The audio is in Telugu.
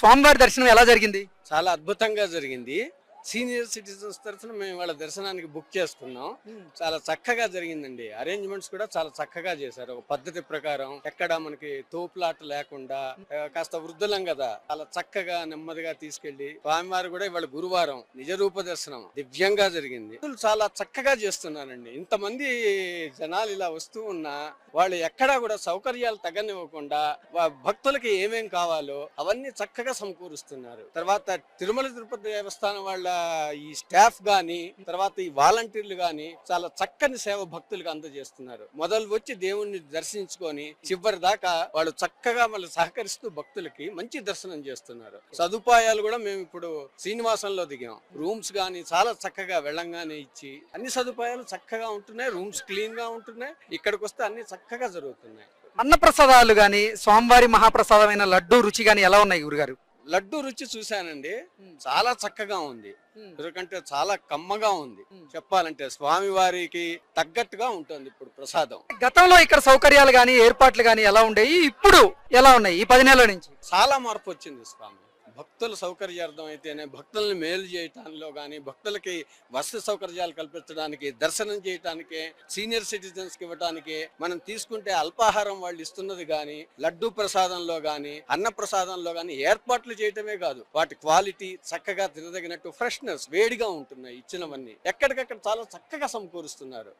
స్వామివారి దర్శనం ఎలా జరిగింది? చాలా అద్భుతంగా జరిగింది. సీనియర్ సిటిజన్స్ తరఫున మేము వాళ్ళ దర్శనానికి బుక్ చేసుకున్నాం. చాలా చక్కగా జరిగిందండి. అరేంజ్మెంట్స్ కూడా చాలా చక్కగా చేశారు. ఒక పద్ధతి ప్రకారం ఎక్కడ మనకి తోపులాట లేకుండా ఆ, కాస్త వృద్ధులం కదా. చాలా చక్కగా నెమ్మదిగా తీసుకెళ్ళి స్వామివారు కూడా ఇవాళ గురువారం నిజ రూప దర్శనం దివ్యంగా జరిగింది. చాలా చక్కగా చేస్తున్నారండి. ఇంతమంది జనాలు ఇలా వస్తూ ఉన్నా వాళ్ళు ఎక్కడా కూడా సౌకర్యాలు తగ్గనివ్వకుండా భక్తులకి ఏమేం కావాలో అవన్నీ చక్కగా సమకూరుస్తున్నారు. తర్వాత తిరుమల తిరుపతి దేవస్థానం వాళ్ళ ఈ స్టాఫ్ కానీ తర్వాత ఈ వాలంటీర్లు కానీ చాలా చక్కని సేవ భక్తులకు అందజేస్తున్నారు. మొదలు వచ్చి దేవుణ్ణి దర్శించుకొని చివరి దాకా వాళ్ళు చక్కగా మళ్ళీ సహకరిస్తూ భక్తులకి మంచి దర్శనం చేస్తున్నారు. సదుపాయాలు కూడా మేము ఇప్పుడు శ్రీనివాసంలో దిగాం. రూమ్స్ కానీ చాలా చక్కగా వెళ్ళంగానే ఇచ్చి అన్ని సదుపాయాలు చక్కగా ఉంటున్నాయి. రూమ్స్ క్లీన్గా ఉంటున్నాయి. ఇక్కడికి వస్తే అన్ని చక్కగా జరుగుతున్నాయి. అన్నప్రసాదాలు గాని స్వామివారి మహాప్రసాదమైన లడ్డు రుచి కానీ ఎలా ఉన్నాయి గురుగారు? లడ్డు రుచి చూశానండి. చాలా చక్కగా ఉంది. ఎందుకంటే చాలా కమ్మగా ఉంది. చెప్పాలంటే స్వామి వారికి తగ్గట్టుగా ఉంటుంది ఇప్పుడు ప్రసాదం. గతంలో ఇక్కడ సౌకర్యాలు గాని ఏర్పాట్లు గాని ఎలా ఉండేవి ఇప్పుడు ఎలా ఉన్నాయి? ఈ పది నెలల నుంచి? చాలా మార్పు వచ్చింది స్వామి. భక్తుల సౌకర్యార్థం అయితేనే భక్తులను మేలు చేయటానిలో కానీ భక్తులకి వసతి సౌకర్యాలు కల్పించడానికి దర్శనం చేయటానికి సీనియర్ సిటిజన్స్కి ఇవ్వడానికి మనం తీసుకుంటే అల్పాహారం వాళ్ళు ఇస్తున్నది కానీ లడ్డు ప్రసాదంలో కానీ అన్న ప్రసాదంలో కానీ ఏర్పాట్లు చేయటమే కాదు. వాటి క్వాలిటీ చక్కగా తినదగినట్టు ఫ్రెష్నెస్ వేడిగా ఉంటున్నాయి ఇచ్చినవన్నీ. ఎక్కడికక్కడ చాలా చక్కగా సమకూరుస్తున్నారు.